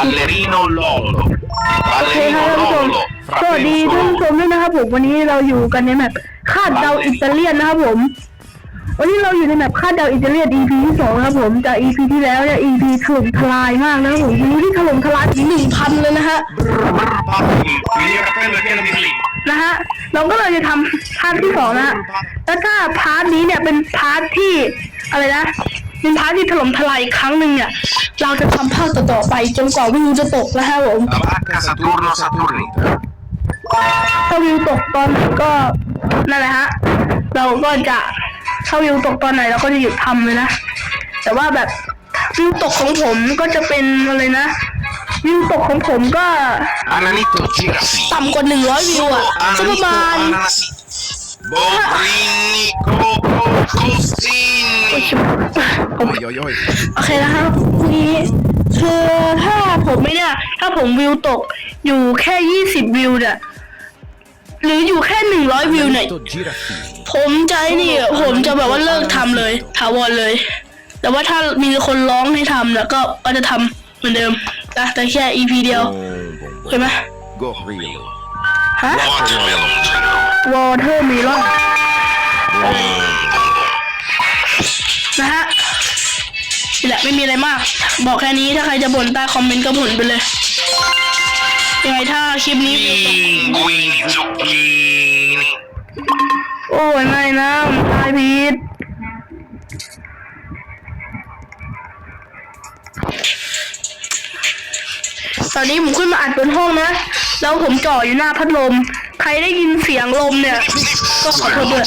Ballerino Lolo โอเคครับ Ballerino ท่านผู้ชม Lolo สวัสดีท่านผู้ชมด้วยนะครับผมวันนี้เราอยู่กันในแมปคาดเดาอิตาเลียนนะครับผม วันนี้เราอยู่ในแมปคาดเดาอิตาเลียน EP ที่สองนะครับผมจาก EP ที่แล้วเนี่ย EP ถล่มทลายมากนะครับผมวันนี้ที่ถล่มทลายถึงหนึ่งพันเลยนะฮะ Vieni a prendere pieno di clip นะฮะ เราก็เลยจะทำพาร์ทที่สองนะฮะแล้วถ้าพาร์ทนี้เนี่ยเป็นพาร์ทที่อะไรนะ เป็นพาร์ทที่ถล่มทลายอีกครั้งหนึ่งเนี่ยเราจะทำภาคต่อๆไปจนกว่าวิวจะตกนะฮะผม La vacca Saturno Saturnita ถ้าวิวตกตอนไหนก็นั่นแหละฮะ เราก็จะถ้าวิวตกตอนไหนเราก็จะหยุดทำเลยนะ แต่ว่าแบบวิวตกของผมก็จะเป็นอะไรนะ วิวตกของผมก็ Ananito Girasi ต่ำกว่าหนึ่งร้อยวิวอะก็ประ Ananito มาณ Ananasi Bobrini Coco Costini โอเคนะครับนี้คือถ้าผมไม่เนี่ย ถ้าผมวิวตกอยู่แค่ยี่สิบวิวเนี่ยหรืออยู่แค่หนึ่งร้อยวิวเนี่ยผมจะไอ้นี่ผมจะแบบว่าเลิกทำเลยถาวรเลย แต่ว่าถ้ามีคนร้องให้ทำเนี่ยก็ก็จะทำเหมือนเดิมนะแต่แค่ EP เดียวเห็นไหม Gorrillo. ฮะ Watermelon Giro Water Melon น ม่มีอะไรมาก บอกแค่นี้ถ้าใครจะบ่นใต้คอมเมนต์ก็บ่นไปเลยยังไงถ้าคลิปนี้ Pinguini Zucchini โอ้ยไม่นะมันตายผิดตอนนี้ผมขึ้นมาอัดบนห้องนะ แล้วผมจ่ออยู่หน้าพัดลม ใครได้ยินเสียงลมเนี่ย ก็ขอโทษด้วย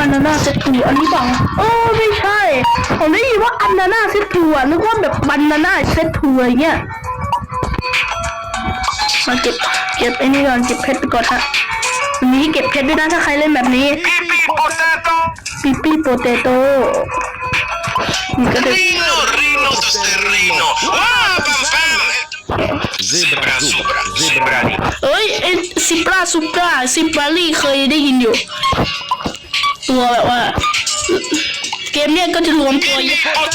อันนานาเซตูอันนี้บังเออไม่ใช่ ผมได้ยินว่าอันนานาเซตูอะนึกว่าแบบบันนานาเซตูอะไรเงี้ยมาเก็บเก็บไอ้นี่ก่อนเก็บเพชรไปก่อนฮะวันนี้เก็บเพชรด้วยนะถ้าใครเล่นแบบนี้ Pippi potato ปีปี้โปเตโต้นี่ก็จะ Rino Rino sterrino Ah fanfare Zebra zebra Zebra di เอ้ยไอ้ซิปราซูปราซิปราลี่เคยได้ยินอยู่ ตัวแบบว่า เกมเนี้ยก็จะรวมตัว Pippi potato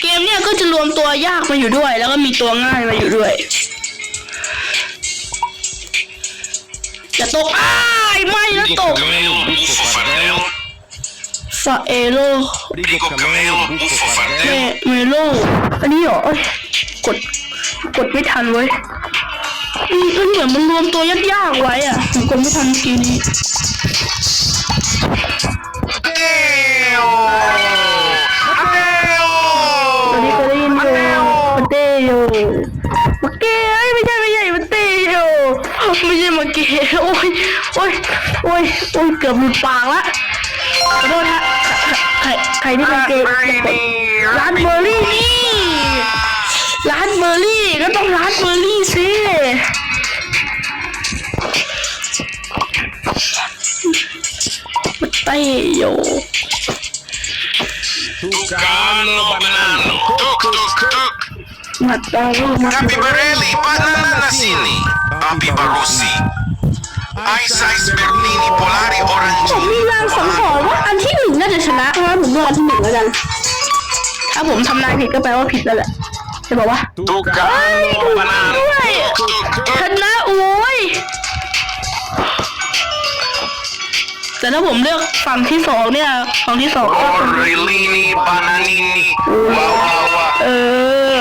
เกมเนี้ยก็จะรวมตัวยากมาอยู่ด้วย แล้วก็มีตัวง่ายมาอยู่ด้วยอย่าตกอ้ายไม่นะตก Cameo bufo fardel. ฟาเอโล Dico cameo bufo เม fardel. เมโล อันนี้เหรอเอ้ยกด กดไม่ทันเว้ยอืมมันเหมือนมันรวมตัวยากๆไว้อะผมกดไม่ทันเมื่อกี้นี้ Matteo ตอนนี้ Matteo ก็ได้ยินอยู่มาเตโยมาเกเอ้ยไม่ใช่ไม่ใช่มาเตโยไม่ใช่มาเกโอ้ยโอ้ยโอ้ยโอ้ยเกือบหลุดปากละขอโทษฮะใครใครที่เป็นเกย์ร้านเบอร์รี่นี่ร้านเบอร์รี่ก็ต้องร้านเบอร์รี่สิมาเตโย Tucano banano Tuc tuc tuc มาเตโยมา Capibarelli bananasini Papi Barossi Ice Ice Bernini Polari ผม Orangini มีรางสังหรณ์ว่าอันที่หนึ่งน่าจะชนะเพราะว่าผมเลือกอันที่หนึ่งแล้วกัน ถ้าผมทำนายผิดก็แปลว่าผิดแล้วแหละจะบอกว่า Tucano banano ด้วย Tuc tuc ชนะโอ้ย แต่ถ้าผมเลือกฝั่งที่สองเนี่ยฝั่งที่สองก็เป็น Orellini bananini Wow wow wow เออ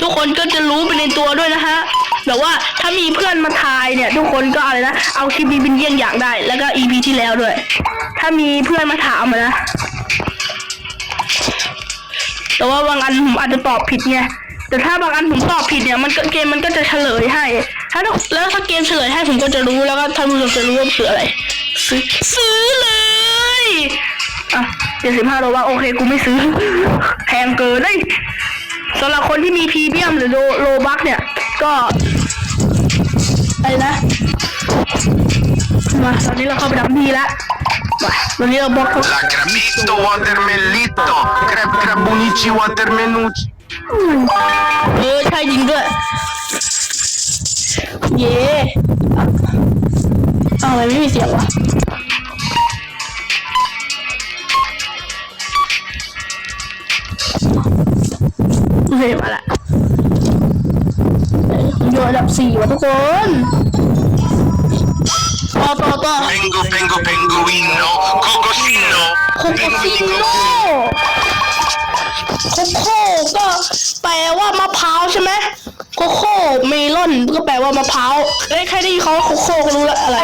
ทุกคนก็จะรู้ไปในตัวด้วยนะฮะแบบว่าถ้ามีเพื่อนมาทายเนี่ย ทุกคนก็อะไรนะเอาคลิปนี้เป็นเยี่ยงอย่างได้ แล้วก็ EP ที่แล้วด้วย ถ้ามีเพื่อนมาถามอะนะแต่ว่าบางอันผมอาจจะตอบผิดไงแต่ถ้าบางอันผมตอบผิดเนี่ยมันก็เกมมันก็จะเฉลยให้ ถ้าแล้วถ้าเกมเฉลยให้ผมก็จะรู้แล้วก็ท่านผู้ชมจะรู้ว่าคืออะไร ซื้อซื้อเลยอะเจ็ดสิบห้าโลว่าโอเคกูไม่ซื้อ แพงเกินเลยสำหรับคนที่มีพรีเมียมหรือโลโลบักเนี่ย ก็อะไรนะมาตอนนี้เราเข้าไปดำดีแล้วมาตอนนี้เราบล็อกเขา La crabito watermellito Crab crabunici watermenucci เออใช่จริงด้วย เย่อะเอาอะไรไม่มีเสียงวะ เคมาละเอ้ยผมอยู่อันดับสี่ว่ะทุกคนต่อต่อต่อ Pengo, pengo, penguino, cocosino. โคโคซิโน่โคโค่ก็แปลว่ามะพร้าวใช่ไหมโคโค่เมลอนก็แปลว่ามะพร้าวเอ้ยใครได้ยินเขาว่าโคโค่ก็รู้แล้วอะไร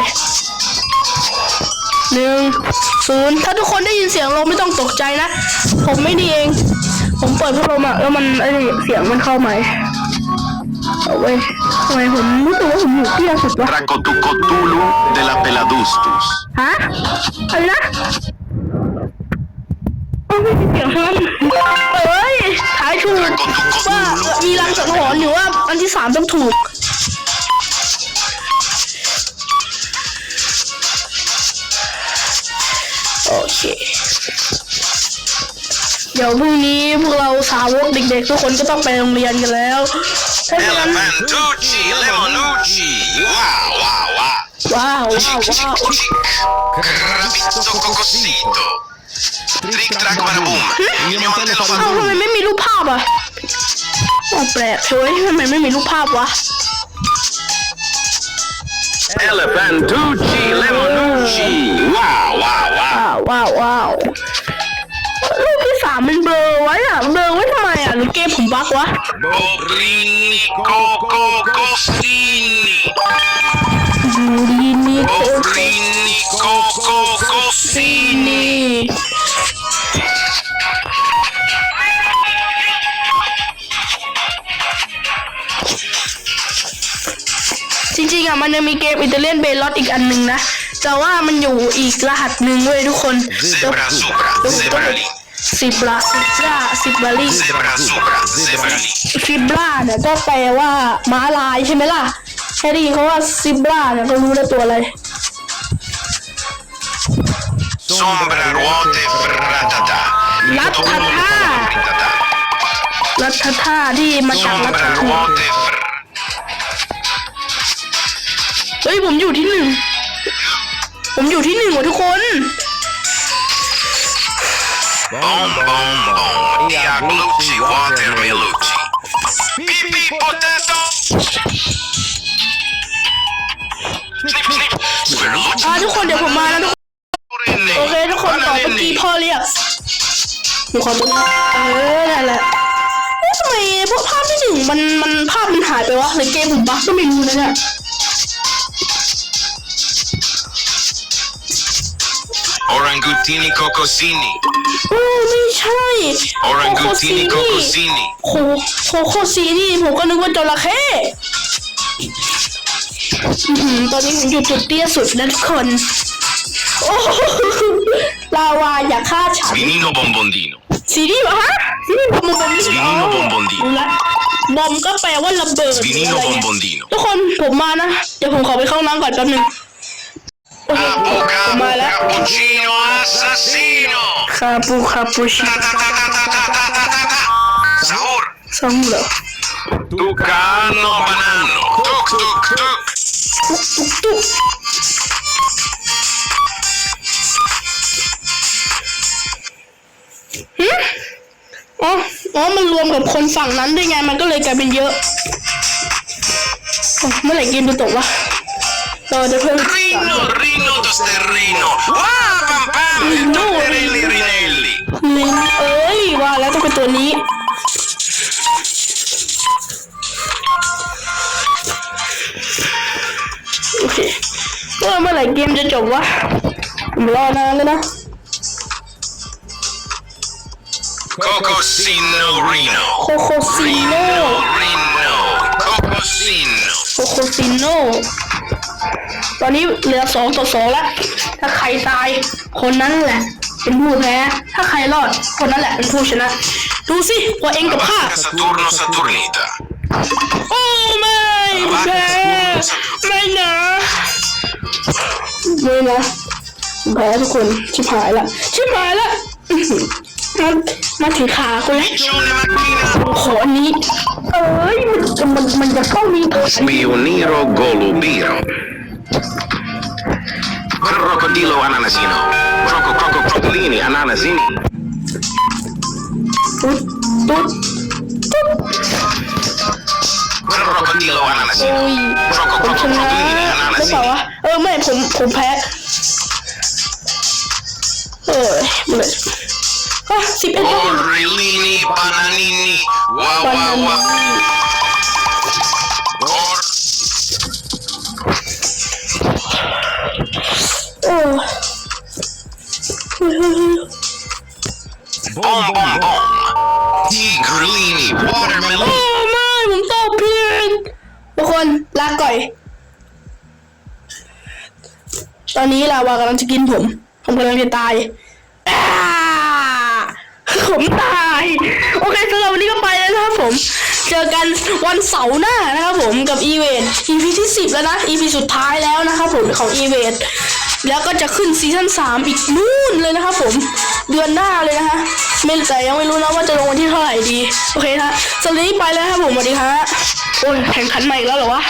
หนึ่งศูนย์ถ้าทุกคนได้ยินเสียงลมไม่ต้องตกใจนะ ผมไม่ดีเอง ผมเปิดพัดลมอะแล้วมันไอ้นี่เสียงมันเข้าไหมเอาเว้ยทำไมผมรู้สึกว่าผมอยู่ที่สุดวะ Tracotucotulu de la Peladustus. ฮะอะไรนะเอ้าไม่มีเสียงทั้งนั้นเอ้ยทายถูกว่ามีรังสังหรณ์อยู่ว่าอันที่สามต้องถูก โอเค เดี๋ยวพรุ่งนี้พวกเราสาวกเด็กๆ ทุกคนก็ต้องไปโรงเรียนกันแล้วเพราะฉะนั้น Elefantucci, lemonucci. Wow, wow, wow. ว้าวว้าวว้าว Crabizzo cocosito. Trick track badaboom. Il mio mantello เอ้า fa ทำไมไม่มีรูปภาพอะอ๋อแปลกเฮ้ยทำไมไม่มีรูปภาพวะ Elefantucci, lemonucci. Wow, wow, wow. ว้าวว้าวว้าวามมันเบลอไว้อะเบลอไว้ทำไมอะหรือเกมผมบั๊กวะ Bobrini, coco, costini. ยูดีนี่โคตร Bobrini, coco, costini. นี่จริงๆอะมันยังมีเกมอิตาเลียนเบลอดอีกอันหนึ่งนะ แต่ว่ามันอยู่อีกรหัสหนึ่งเว้ยทุกคน Zebra supra, zebra lì. สิบลาสิบลาสิบลาลี Zebra supra, zebra lì. ซิบราเนี่ยก็แปลว่าม้าลายใช่ไหมล่ะแค่ได้ยินเขาว่าซิบราเนี่ยก็รู้แล้วตัวอะไร Sombra, ruote, fratata. Ratata. รัฐธาที่มาจากรัฐ Sombra, ทู ruote, fr... เฮ้ยผมอยู่ที่หนึ่ง ผมอยู่ที่หนึ่งว่ะทุกคน Bom, bom, bom. E agluti, water, meluti. Pipi, potato. Snip, snip. Sverlucci. อ่าทุกคนเดี๋ยวผมมานะทุกคนโอเคทุกคนต่อเมื่อกี้พ่อเรียกหนูขอตัวเออนั่นแหละเอ๊ะทำไมพวกภาพที่หนึ่งมันมันภาพมันหายไปวะหรือเกมผมบั๊กก็ไม่รู้นะเนี่ย Orangutini, cocosini. โอ้ไม่ใช่โคโคซี Orangutini, นี่ cocosini. โคโคโคซีนี่ผมก็นึกว่าจระเข้อื้อหือตอนนี้ผมอยู่จุดเตี้ยสุดนะทุกคน โอ้โหลาวาอย่าฆ่าฉัน Svinino bombondino. ซีรีส์เหรอฮะซีรีส์บอมบอมซีรีส์บอมบอมดีรู้ละบอมก็แปลว่าระเบิด Svinino อะไรเงี้ย bombondino. ทุกคนผมมานะ เดี๋ยวผมขอไปเข้าห้องน้ำก่อนแป๊บนึงโอเค Capo cappuccino assassino. Capo cappuccino. Sahur. Sahur lah. Tucano banano. Tuk tuk tuk. Tuk tuk tuk. Hmm? อ๋อ อ๋อ มันรวมกับคนฝั่งนั้นด้วยไง มันก็เลยกลายเป็นเยอะ เมื่อไหร่เกมจะตกวะ รอเดี๋ยวเพิ่ม Rino, Rino do sterrino. Ah, pam pam. Rino, Rinelli, Rinelli. ลิงเอ้ยว่าแล้วต้องเป็นตัวนี้ โอเคก็เมื่อไหร่เกมจะจบวะผมรอนานแล้วนะ Cocosino, Rino. โคโคซิโน Rino, Cocosino. โคโคซิโน ตอนนี้เหลือสองต่อสองแล้ว ถ้าใครตายคนนั้นแหละ เป็นผู้แพ้ ถ้าใครรอดคนนั้นแหละเป็นผู้ชนะ ดูสิว่าเองกับข้า Saturno, Saturnita. โอ้ไม่แพ้ไม่นะไม่นะแพ้ทุกคนชิบหายละชิบหายละอื้อหือ มามาถึงขาคุณแล้ว Piccione, macchina. ขออันนี้ เอ้ย มันจะมันมันจะเข้ามีผ่าน Spioniro, Golubiro. Crocodilo, ananasino. Croco, croco, crocodilini, ananasini. ตุ๊ดตุ๊ดตุ๊ดน่ะสิโอ้ยผมชนะหรือเปล่าวะ เออ ไม่ ผม ผมแพ้ เออเลยอ่ะสิบเอ็ดโอก็ริลินีบานานินีว้าววันว้าวนั้นว้าวโอโอ้เฮ้ยเฮ้ยเฮ้ยบอมบอมบอมทีกรินีวอเตอร์เมลโอ้อนไม่ผมตอบผิดทุกคนลาก่อย ตอนนี้ลาวากำลังจะกินผม ผมกำลังจะตายอ่า ผมตาย โอเคสำหรับวันนี้ก็ไปแล้วนะครับผม เจอกันวันเสาร์หน้านะครับผมกับอีเวน EP ที่ 10 แล้วนะ EP สุดท้ายแล้วนะครับผมของอีเวนแล้วก็จะขึ้นซีซั่น3 อีกนู่นเลยนะครับผมเดือนหน้าเลยนะฮะไม่แต่ยังไม่รู้นะว่าจะลงวันที่เท่าไหร่ดี โอเคนะสำหรับวันนี้ไปแล้วครับผมสวัสดีฮะโอ้ยแข่งขันใหม่แล้วเหรอวะ